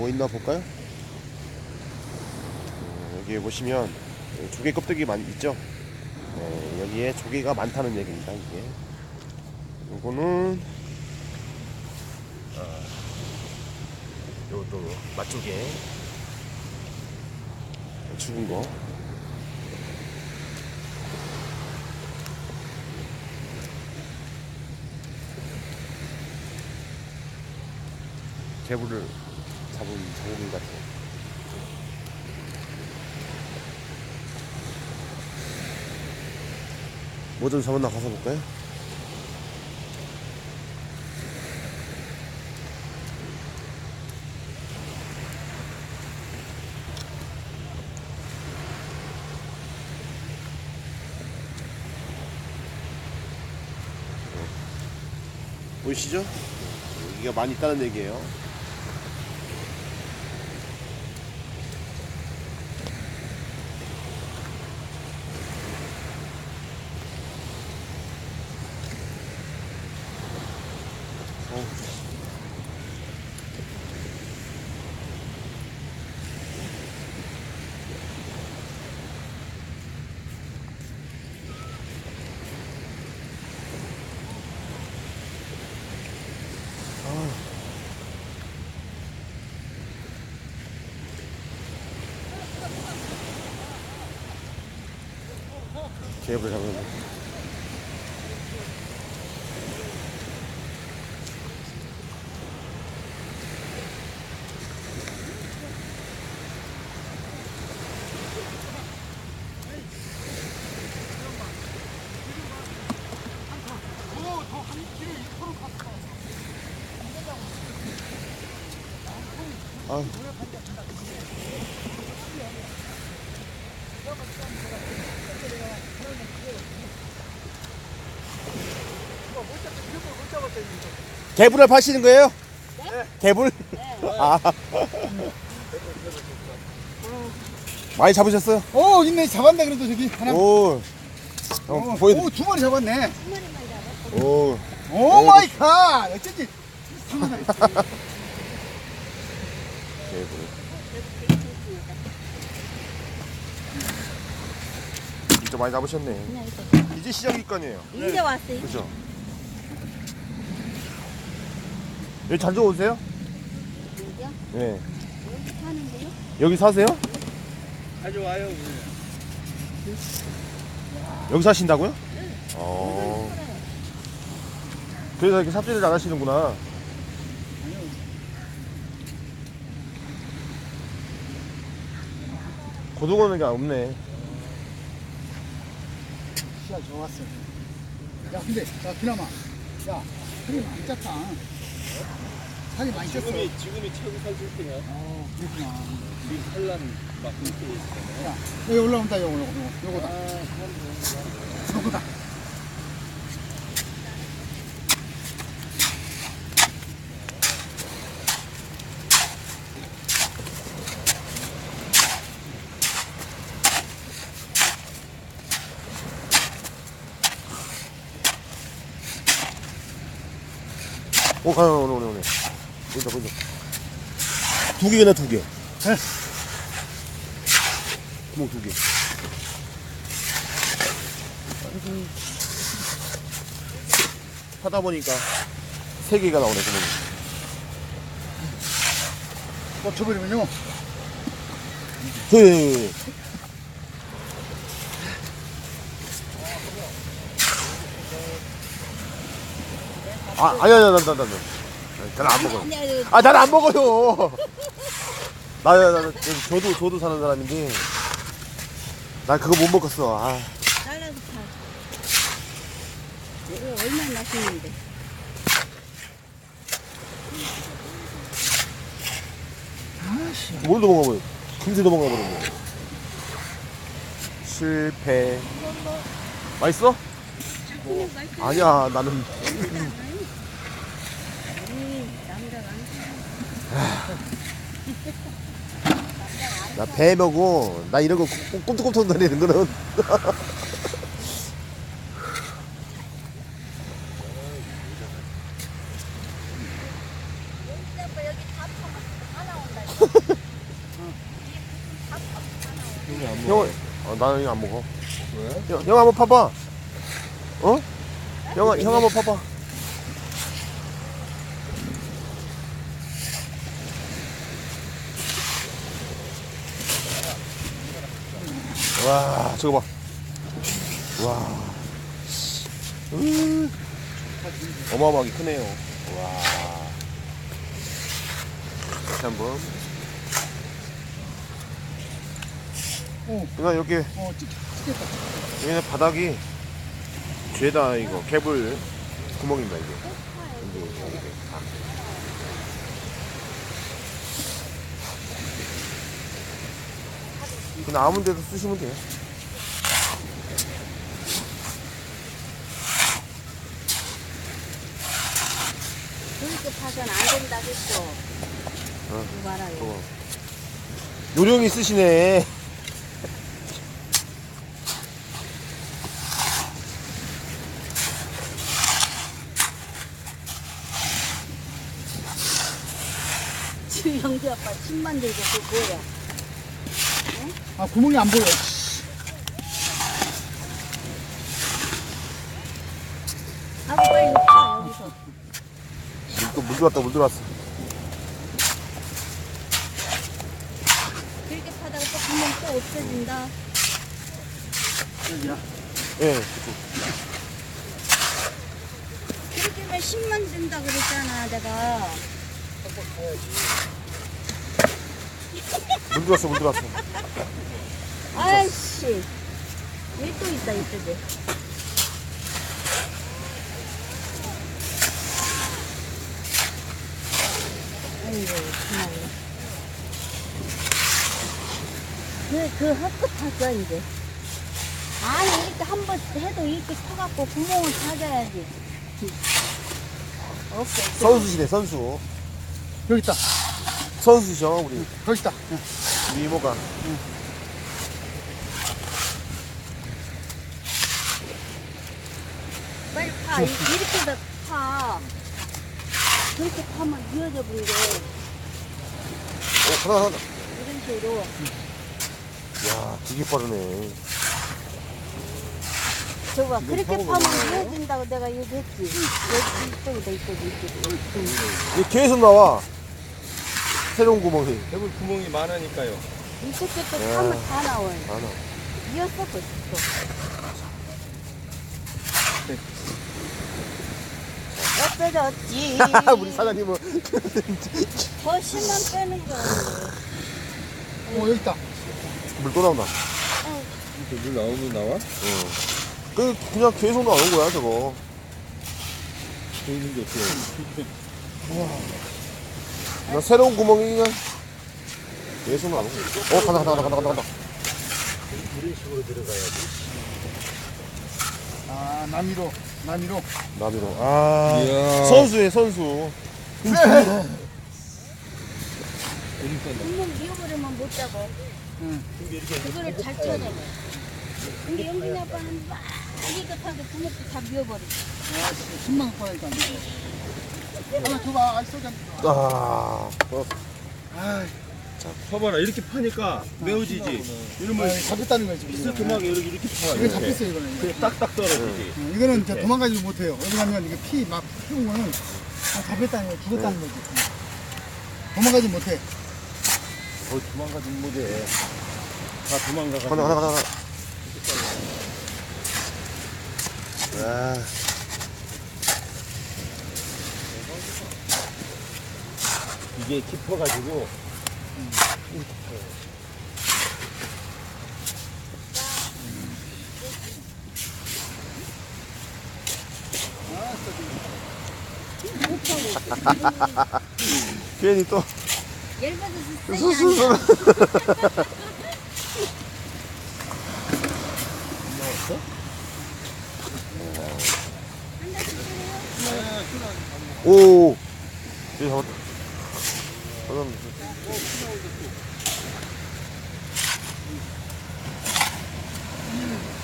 뭐 있나 볼까요? 어, 여기 보시면 조개 껍데기 많이 있죠? 네, 여기에 조개가 많다는 얘기입니다. 이게 요거는 아, 요것도 맛조개 죽은 거 개불을 잡은 장군 같은 뭐좀 잡았나 가서 볼까요? 보이시죠? 여기가 많이 있다는 얘기예요. 개불 잡으면 아. 개불을 파시는 거예요? 개불? 아. 많이 잡으셨어요? 오 있네 잡았네 그래도 저기 하나 오. 형, 보여드. 오두 마리 잡았네 오. 오 마이 갓 어쩐지 개불. 진짜 많이 잡으셨네. 이제 시작일 거 아니에요? 이제 왔어요. 그죠? 여기 자주 오세요? 여기요? 네. 여기 사는데요? 여기 사세요? 자주 와요 여기 사신다고요? 어. 그래서 이렇게 삽질을 안 하시는구나. 고등어는 게 없네. 시야 좋았어 야 근데 야 그나마 야 살이 많이 쪘다 살이 많이 쪘어 지금이 지금이 최고 살줄 때야. 어 그렇구나 지금 산란 막 이렇게 있잖아요. 야 여기 올라온다 요거 요거 요거 요거다 요거다 오, 가요, 오늘, 오늘, 오늘. 보인다, 보인다. 두 개나 두 개. 네. 구멍 두 개. 하다 보니까 세 개가 나오네, 구멍이. 멈춰버리면요 예, 예, 예. 아, 아니, 아니, 나, 나, 나, 나. 나는 안 먹어요. 아, 나는 안 먹어요. 나, 나, 나, 저도, 저도 사는 사람인데. 나 그거 못 먹었어. 아, 잘라서 파. 이거 얼마나 맛있는데. 뭘도 먹어버려. 금세도 먹어버려. 실패. 맛있어? 그냥 맛있어. 아니야, 나는. 나 배먹어 나 이런 거 꼼투꼼투 다니는 거는 형, 어, 나는 이거 안 먹어. 왜? 형, 형 한번 파봐. 어? 형, 형 한번 파봐. 와, 저거 봐. 와. 음. 어마어마하게 크네요. 와. 다시 한 번. 어, 누나 여기. 여기는 바닥이 죄다 이거 개불 구멍입니다 이게. 근데 이게 다. 그냥 아무 데도 쓰시면 돼요. 그렇게 파서는 안 된다 했어. 어. 이거 봐라요. 어. 요령이 쓰시네. 지금 영지 아빠 침만 들고 그 뭐야? 아, 구멍이 안 보여. 빨리 여기서. 또물 들어왔다 물 들어왔어. 그렇게 파다가 또 구멍 또 없어진다. 여기야. 예. 그렇게 왜 10만 든다 그랬잖아 내가. 물 들어왔어 물 들어왔어. 아이씨. 여기 또 있다 이쪽에. 아이고 정말. 그, 그 헛것 탔어 이제. 아니 이렇게 한 번 해도 이렇게 쳐갖고 구멍을 찾아야지. 없어. 선수시네 선수. 여기 있다. 선수죠 우리 여기 있다. 우리 이모가. 빨리 파. 이- 이렇게 더 파. 그렇게 파면 이어져 버리게. 어 하나 하나. 이런 식으로. 야 되게 빠르네. 저거 그렇게 파고 파면 거예요? 이어진다고 내가 얘기했지. 여기 이쪽에다 이쪽에 이쪽에. 이게 계속 나와. 새로운 구멍이. 해볼 구멍이 많으니까요. 이쪽 저쪽 야. 파면 다 나와요. 많아. 이었어 벌써. 없어졌지. 우리 사장님은 더 심한 빼는 거. 어, 여기 있다. 물 또 나온다. 이렇게 물 나오면 나와? 어. 그 그냥 계속 나오는 거야 저거. 보이는 게 어떻게? 나 새로운 구멍이 그냥 계속 나오는 거야. 어 간다 간다 간다 간다 간다. 아, 남이로, 남이로. 나비로. 아 이야. 선수예 선수. 구멍 비워버리면 못 잡아. 응. 그거를 잘 쳐내고. 근데 영빈이 아빠는 막 이것하게 구멍도 다 비워버리고. 아, 10만 원 거니까. 하나 줘봐. 아, 한 잔. 아. 어, 아, 봐봐라 이렇게 파니까 메워지지. 이러면 아, 잡혔다는 거지. 지금. 비스듬하게 이렇게 이렇게 파. 이거 이렇게. 잡혔어, 이거는. 그래 딱딱 떨어지지. 어, 이거는 저 도망가지 못해요. 어디 가면 이게 피막 피운 거는 다 잡혔다는 거, 죽었다는 거지. 도망가지 못해. 어 도망가지 못해. 다 도망가. 간다 간다 간다. 아. 이게 깊어가지고 괜히 또 쓰지 않아. 오. 저기 잡았다. 저는 무슨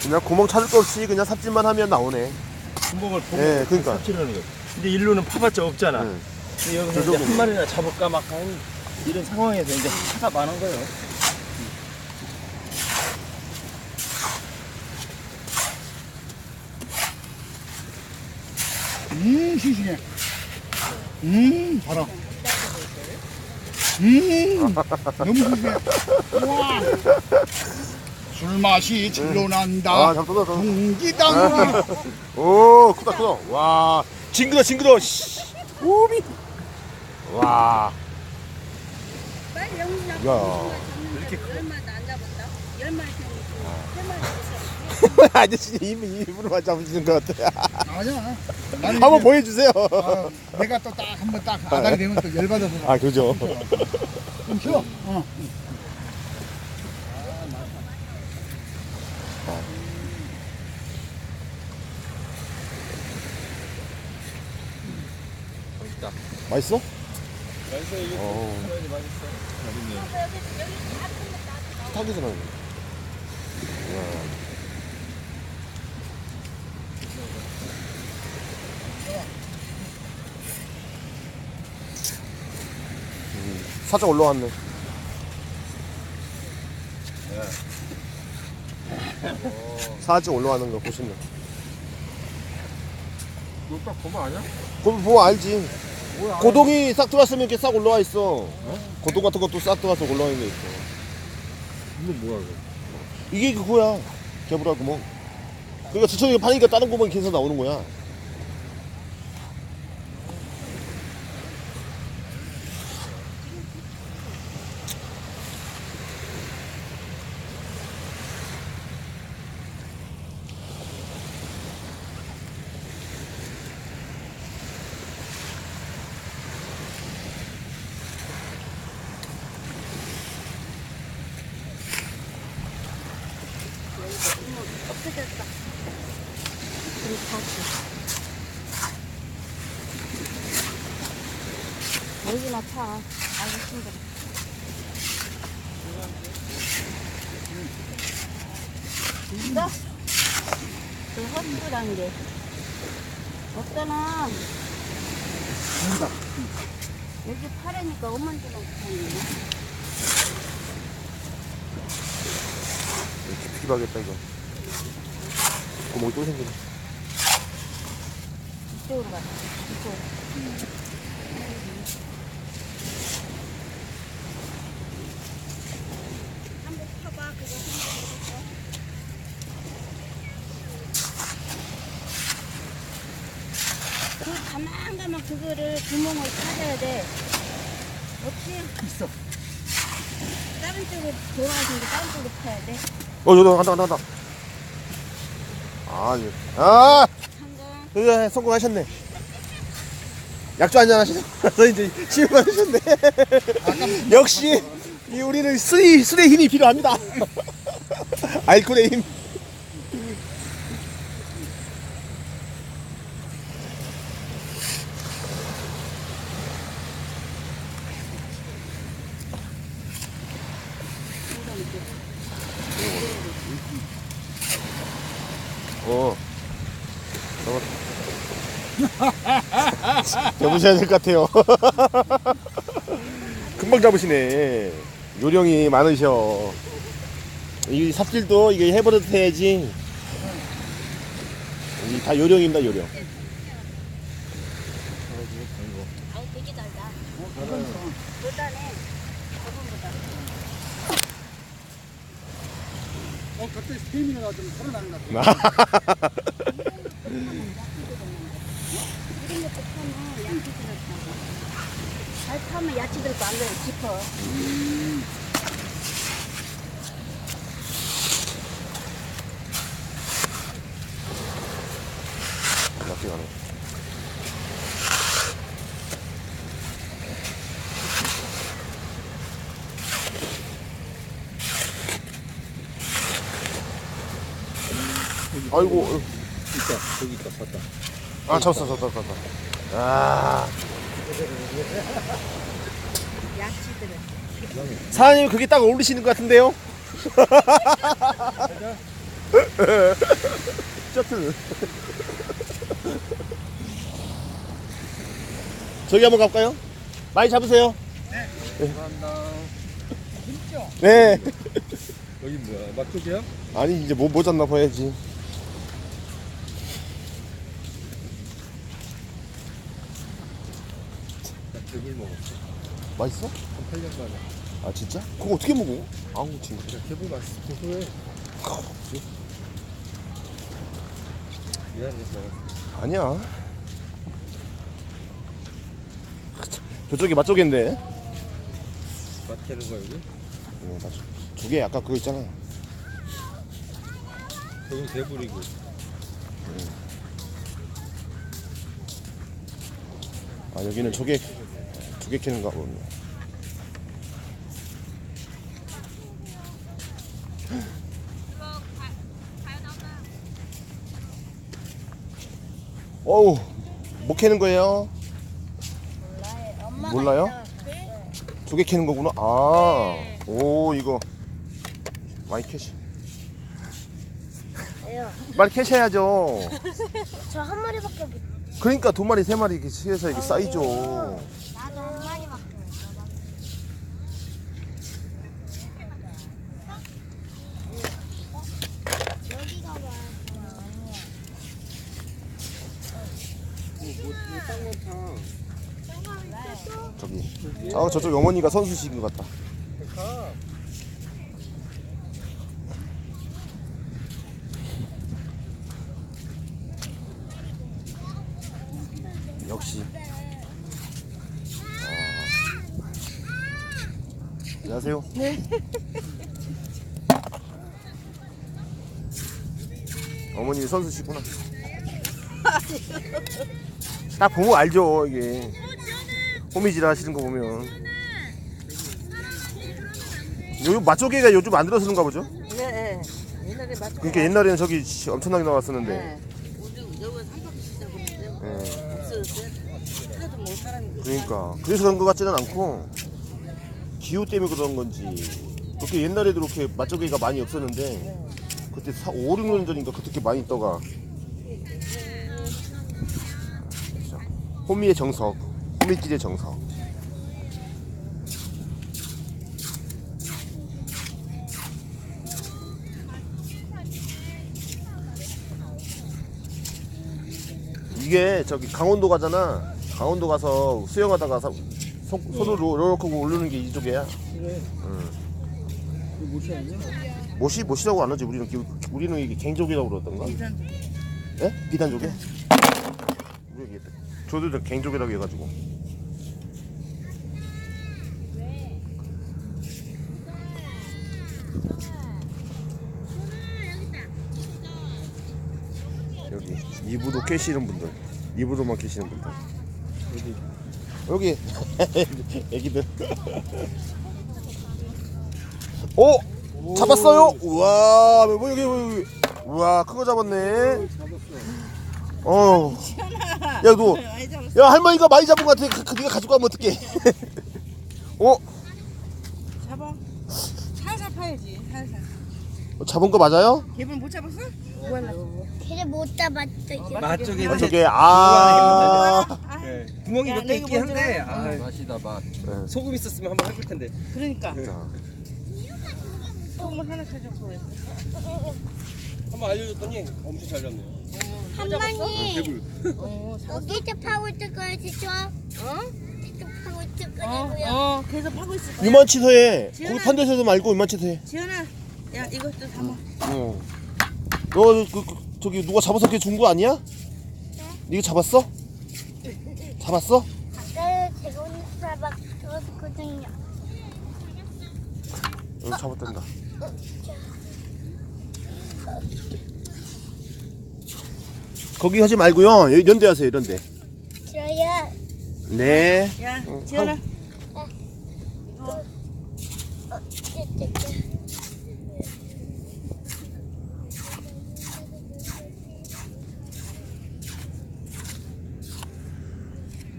그냥 구멍 찾을 거 없이 그냥 삽질만 하면 나오네. 구멍을 보고 예, 그러니까. 삽질하는 거. 근데 일루는 파봤자 없잖아. 예. 근데 여기서 이제 한 마리나 잡을까 말까 이런 상황에서 이제 차가 많은 거예요. 음 시시해 음 봐라 음, 너무 싱싱해. 우와. 술 맛이 절로 아, 난다. 잘 뜯어, 뜯어. 공기당. 오, 크다, 크다. 와, 징그러, 징그러. 씨. 오미. 와, 빨리 영수나 야. 이렇게 열마다 안 잡았다. 열 마리 태우고 세 마리 있어. 아저씨 입, 입으로만 잡으시는 것 같아요. 아니야. 나는 한번 이제, 보여주세요. 아, 내가 또 딱 한번 딱 아닥이 되면 또 열받아서. 아, 그죠. 좀 쉬어. 어. 맛있어? 맛있어 이게 어, 맛있어. 타기 전에. 음, 살짝 올라왔네. 살짝 올라가는 거 보시면. 이거 딱 보면 아냐? 그거 보고 알지. 고동이 싹 들어왔으면 이렇게 싹 올라와 있어. 고동 같은 것도 싹 들어와서 올라와 있는 게 있어. 이거 뭐야 이거? 이게 그거야. 개불아 구멍. 그러니까 지천이 파니까 다른 구멍이 계속 나오는 거야. 없어졌어. 그리고 다시. 여기나 차. 아주 힘들어. 있어? 그 헛수란 게. 없잖아. 된다. 여기 파래니까 엄마한테만 붙었네. 피박겠다 이거. 구멍이 또 생기네. 이쪽으로 가자. 이쪽으로. 한번 타봐. 그거 힘들어. 그 가만 가만 그거를 구멍을 찾아야 돼. 어떻게 있어. 다른 쪽으로 돌아가서 다른 쪽으로 파야 돼. 어, 저도 간다, 간다, 간다. 아, 예. 아. 그래, 성공하셨네. 약주 한잔 하시서 이제 치유 받으셨네. 역시 이 우리는 술이 술의 힘이 필요합니다. 알코올의 힘. 어. 잡으셔야 될 것 같아요. 금방 잡으시네. 요령이 많으셔. 이 삽질도 이게 해버릇 해야지. 이다 요령입니다, 요령. 아우 되게 달다. 보다네. 저번보다. 어, 갑자기 스테미너가 좀 살아나는 것 같아. 타면 야채 들었다고. 잘 타면 야채 들고 안 그래 깊어. 납득하네. 아이고, 있다 저기 있다 봤다. 아, 잡았어, 잡았어, 잡았어. 아. 사장님 그게 딱 어울리시는 것 같은데요? 셔틀. 저기 한번 가볼까요? 많이 잡으세요. 감사합니다. 진짜. 네. 여기 뭐야? 막쪽이야? 아니 이제 뭐, 뭐 잡나 봐야지. 개불 먹었어. 맛있어? 한 8년 만에. 아 진짜? 그거 어떻게 먹어? 아우 진짜 야, 개불 맛있어. 고소해. 미안해, 먹었어. 아니야 저쪽이 맛쪽인데 맛 캐는 거야, 여기? 어, 맞아. 저게 아까 그거 있잖아 저건 개불이고. 아 여기는 저게 두개 캐는가 보네 어우 뭐 캐는 거예요? 몰라요. 두 개 캐는 거구나 아 오 이거 많이 캐시? 빨리 캐셔야죠 저 한 마리밖에 못. 그러니까 두 마리 세 마리 이렇게 치해서 이게 쌓이죠 나도 한 마리밖에 못. 여기가 봐. 저기 아 저쪽 어머니가 선수신 것 같다 가. 역시 아. 안녕하세요 네. 어머니 선수시구나 딱 보면 알죠 이게 호미질 하시는 거 보면 요 맛조개가 요즘 안 들어서는가 보죠? 네, 네. 옛날에 맞 그러니까 옛날에는 저기 씨, 엄청나게 나왔었는데. 우리 여기 예. 없어졌어요. 하나도 못 사람이 그러니까 그래서 그런 것 같지는 않고 기후 때문에 그런 건지 그렇게 옛날에도 그렇게 맛조개가 많이 없었는데 그때 4, 5, 6년 전인가 그렇게 많이 떠가 자, 호미의 정석 호미질의 정석 이게 저기 강원도 가잖아 강원도 가서 수영하다가 사- 손, 손으로 이렇게 오르는 게 이쪽이야 그래. 응. 이거 못이 아니야? 못이 못이라고 안 하지 우리는 기- 우리는 이게 갱족이라고 그러던가 예? 비단족에? 우리 저도 저 갱족이라고 해가지고 여기 이부도 캐시는 분들. 이부도만 캐시는 분들. 여기. 애기들. 오 잡았어요? 우와 뭐 여기 뭐 여기. 우와 큰 거 잡았네. 어. 어야너야 할머니가 많이 잡은 것 같아. 그, 그 네가 가지고 가면 어떡해. 어? 잡아. 살살 파야지. 살살. 잡은 거 맞아요? 개불 못 잡았어? 걔를 못 잡았어. 이제. 맛쪽에 아, 저게 아 네. 구멍이 야, 몇너개 이거 있긴 한데 해. 아, 맛이다, 맛. 소금 있었으면 한번 해볼 텐데 그러니까. 자, 소금을 하나 사줬고. 한번 알려줬더니 엄청 잘 잡네요 할머니 개불 어, 사- 여기서 파고 있을 거야 진짜. 어? 계속 파고 있을 어, 거냐고요. 어, 계속 파고 있을 거야. 이만치서 해 지연아. 거기 판 데서도 말고 이만치서 해 지연아, 야 이것도 담아. 어. 너 그, 그, 저기 누가 잡아서 이렇게 준 거 아니야? 네가 잡았어? 잡았어? 아까 제가 오늘 잡았거든요. 여기 잡았단다 거기 하지 말고요 여기 이런 데 하세요 이런 데 저야 네. 야, 어, 지연아.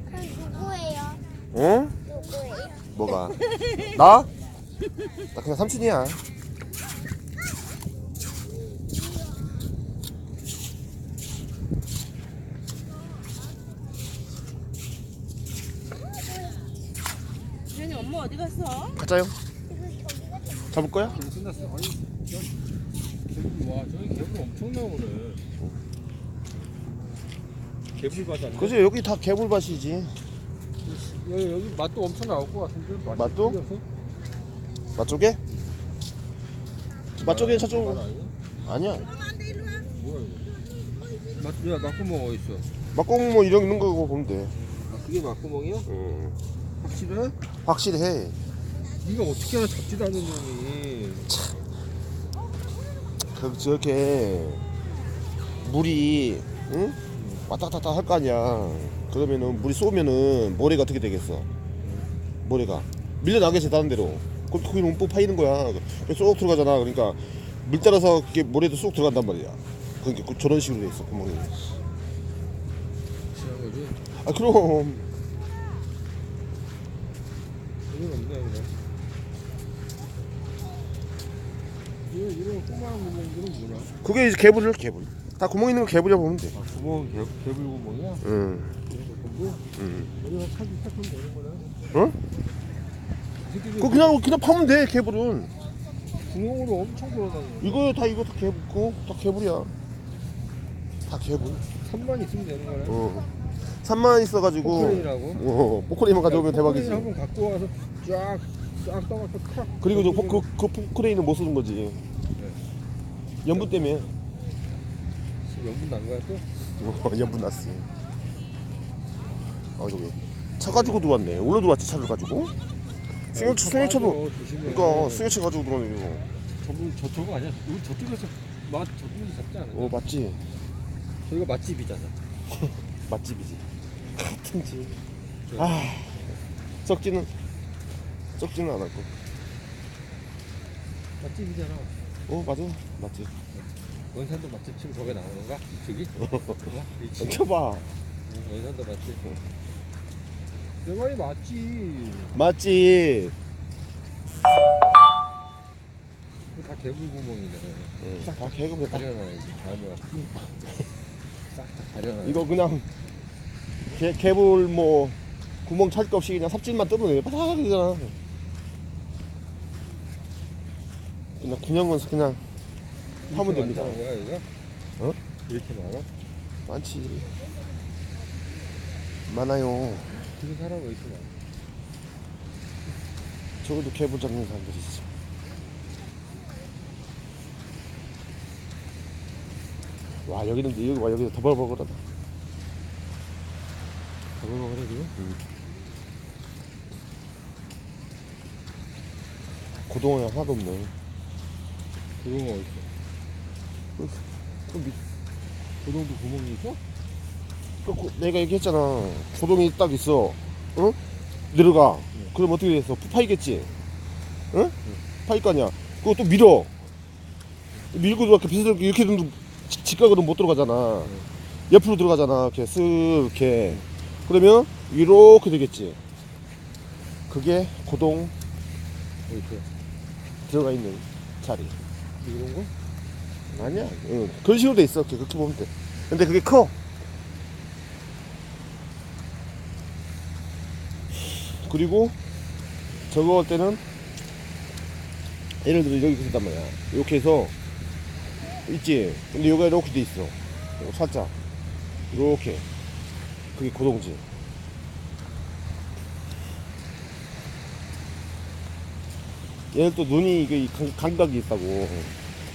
그럼 누구예요? 어? 뭐가? 나? 나 그냥 삼촌이야. 지연이 엄마 어디 갔어? 가자요. 잡을 거야? 끝났어. 아니, 저, 개불, 와, 저기 개불 엄청 나오네. 개불 바다. 그지 여기 다 개불밭이지. 여기, 여기 맛도 엄청 나올 것 같은데. 맛도? 맛조개? 맛조개 저쪽 맛 아니야? 맛, 야, 맛구멍 어디 있어? 막공 뭐 이런 있는 거 보면 돼 아, 그게 맛구멍이야? 응. 확실해? 확실해 네가 어떻게 하나 잡지도 않는 놈이. 그 저렇게 물이 응? 왔다 갔다 할 거 아니야 그러면은 물이 쏘면은 모래가 어떻게 되겠어 모래가 밀려나겠지 다른 데로 그럼 거기 움푹 파이는 거야 쏙 들어가잖아 그러니까 물 따라서 그게 모래도 쏙 들어간단 말이야 그러니까 그- 저런 식으로 돼 있어 구멍이 거지? 아 그럼 이건 없네 그냥. 이런 이런 꼬마한 구멍들은 뭐야? 그게 이제 개불이야 개불 다 구멍 있는 거 개불이야 보면 돼 아 구멍은 개, 개불 구멍이야? 응. 이런 거 전부? 응. 우리가 찾기 시작하면 되는 거네. 어? 이 새끼들 그거 그냥 그냥 파면 돼 개불은 구멍으로 엄청 돌아다니네. 이거 다 이거 다 개불고 다 개불이야 다 개불 3만 있으면 되는 거네. 어. 3만 있어가지고 포크레인이라고? 어, 포크레인만 가져오면 대박이지. 한번 갖고 와서 쫙, 쫙 떠갖고 탁. 그리고 저 포, 그, 그 포크레인은 못 쓰는 거지. 네. 연분 때문에. 연분 난 거야 또? 어, 연분 났어. 아 저기 차 가지고 들어왔네. 올려 들어왔지 차를 가지고. 승용차 승용차도. 빠져, 조심해. 그러니까 승용차 가지고 들어오네 이거. 저분 저 저거 아니야? 우리 저쪽에서 맛 저쪽에서 잡지 않았냐? 어 맞지. 저희가 맛집이잖아. 맛집이지. 같은 집. 아 썩지는 썩지는 않았고. 맛집이잖아. 어 맞아 맞지. 원산도 맛집 치고 저게 나오는 건가? 저기? 어? 켜봐. 원산도 맛집. 내 말이 맞지. 맛집. 다 개불 구멍이네. 응. 다 개그맨 가려놔야지. 다음에 싹다 가려놔. 이거 그냥 개, 개불 뭐 구멍 찰 거 없이 그냥 삽질만 뜨면 바삭하잖아 그냥 군형은 그냥 하면 됩니다 거야 이거? 어? 이렇게 많아? 많지 많아요 그 사람 왜 이렇게 많아? 저것도 개불 잡는 사람들이 있어 와 여기는 여기 와 여기 더벌벌하다 더블먹으래 지금? 고동이 하나도 없네 구멍 어디 있어? 그 밑- 고동도 구멍이 있어? 그 고- 내가 얘기했잖아. 고동이 딱 있어. 응? 내려가. 그럼 어떻게 됐어? 파이겠지? 응? 파일 거 아니야. 그거 또 밀어. 밀고 이렇게 비스럽게 이렇게 좀 직- 직각으로 못 들어가잖아. 옆으로 들어가잖아. 이렇게 쓱 이렇게. 그러면 이렇게 되겠지. 그게 고동 있어? 들어가 있는 자리. 이런 거? 아니야. 응. 그런 식으로 돼 있어. 이렇게 그렇게 보면 돼. 근데 그게 커. 그리고 저거 할 때는 예를 들어 여기 있단 말이야. 이렇게 해서 있지. 근데 여기가 이렇게 돼 있어. 살짝 이렇게. 그게 고동지. 얘는 또 눈이 이게 감각이 있다고.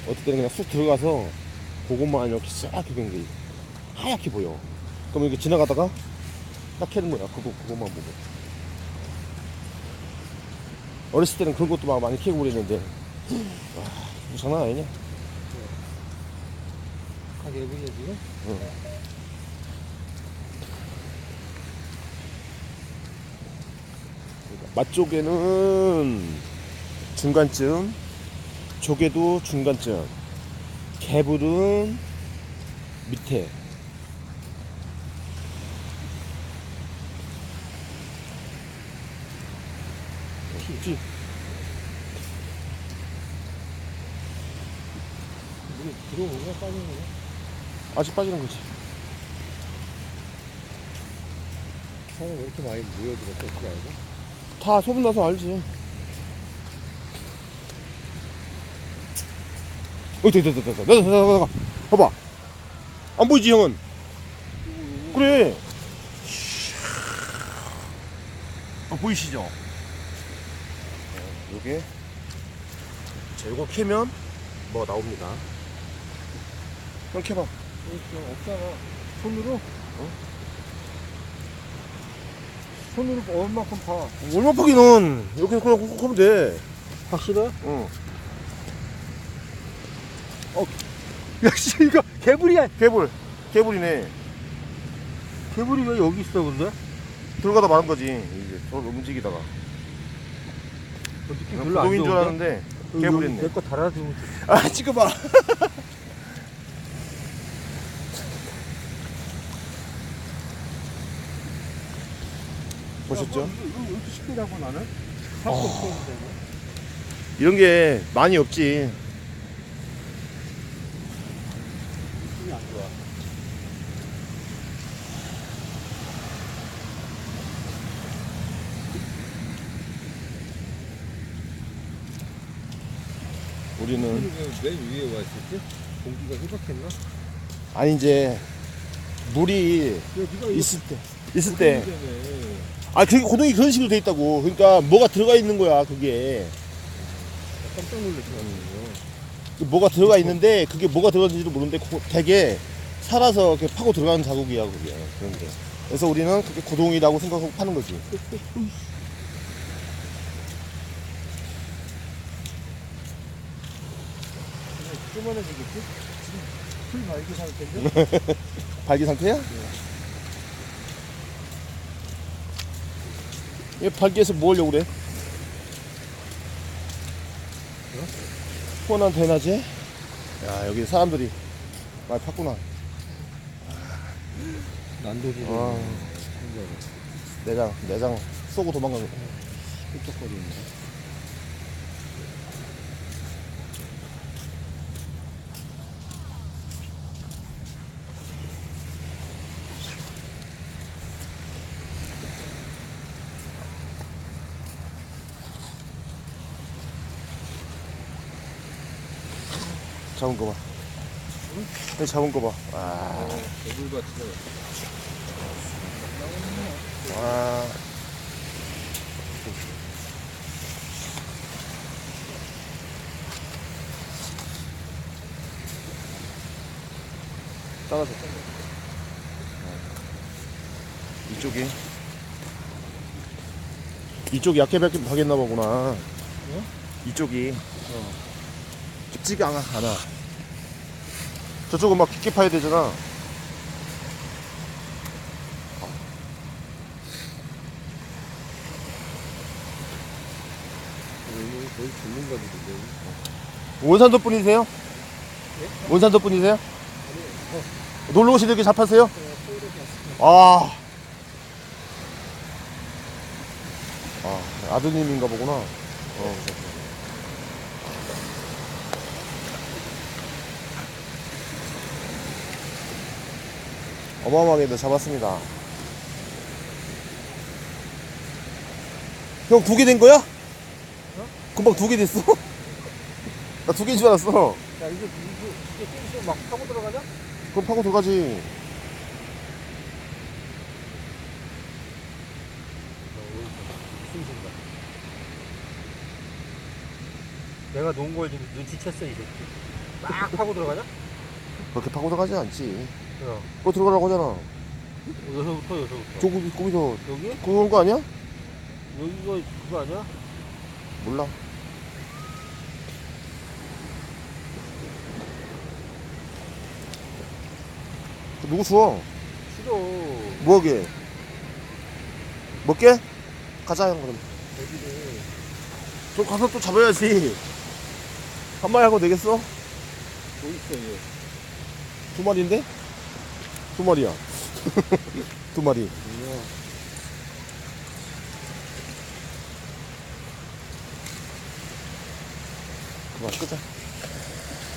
어떨 때는 그냥 쑥 들어가서 그것만 이렇게 싹 이렇게 게 하얗게 보여. 그럼 이렇게 지나가다가 딱 캐는 거야. 그거 그것만 보고. 어렸을 때는 그런 것도 막 많이 캐고 그랬는데 와, 이거 장난 아니냐? 다 개불이야 지금? 맛조개는 중간쯤, 조개도 중간쯤, 개불은 밑에. 티. 물이 들어오는 거야 빠지는 거야? 아직 빠지는 거지. 사람 왜 이렇게 많이 모여들었어 그거 알고? 다 소문 나서 알지. 어, 됐다, 됐다, 됐다, 됐다, 됐다, 됐다. 봐봐. 안 보이지, 형은? 그래. 어, 보이시죠? 어, 요게 자 요거 캐면 뭐 나옵니다 형 캐봐 없잖아. 손으로? 어? 손으로 얼마큼 파? 얼마 파기는 이렇게 그냥 콕콕 하면 돼 확실해? 응. 역시 이거 개불이야. 개불 개불이네 개불이 왜 여기 있어 근데? 들어가다 마는 거지 이제 저 움직이다가 느낌 그냥 별로 안줄 좋은데? 알았는데 개불했네 내거 달아주면 아 찍어봐 보셨죠? 이거, 잡고 나는? 어. 없었는데. 이런 게 많이 없지 힘이 안 좋아. 우리는 맨 위에 와 있었지? 공기가 희박했나? 아니 이제 물이 야, 네가 이거 있을 때 있을 때 때문에 아, 그게 고동이 그런 식으로 돼 있다고. 그러니까 뭐가 들어가 있는 거야, 그게. 깜짝 놀랐잖아. 그 뭐가 들어가 있는데 그게 뭐가 들어가는지도 모르는데 고- 되게 살아서 이렇게 파고 들어가는 자국이야, 그게. 그런 게. 그래서 우리는 그게 고동이라고 생각하고 파는 거지. 쪼만해지겠지? 지금 풀 말기 상태인데? 발기 상태야? 얘 발기에서 뭐 하려고 그래? 후원한테 해나지? 야, 여기 사람들이 많이 팠구나. 난도질이 아. 내장, 내장 쏘고 도망가는 거. 삐쩍거리는 잡은 거 봐. 응? 잡은 거 봐. 아, 개불같이 아. 따라서 이쪽이 이쪽이 약해 박겠나 보구나. 이쪽이 깊지가 않아. 저쪽은 막 깊게 파야 되잖아. 원산도 분이세요? 원산도 분이세요? 놀러 오시는 게 잡았어요? 아. 아, 아드님인가 보구나. 어, 그렇구나. 어마어마하게 잡았습니다. 형 두 개 된 거야? 금방 두 개 됐어? 나 두 개인 줄 알았어. 야, 이거, 이거, 이게 땡겨 막 타고 들어가냐? 그럼 파고 들어가지. 무슨 생각? 내가 놓은 걸 지금 눈치챘어, 이 새끼. 막 타고 들어가냐? 그렇게 파고 들어가지 않지. 야, 그거 들어가라고 하잖아. 여기서부터, 여기서부터. 저기, 거기서 여기? 그런 거 아니야? 여기가 그거 아니야? 몰라. 그 누구 줘? 싫어. 뭐하게? 먹게? 가자, 형, 그럼. 여기를. 저 가서 또 잡아야지. 한 마리 하고 되겠어? 뭐 있어, 얘. 두 마리인데? 두 마리야. 두 마리. 그만 끄자.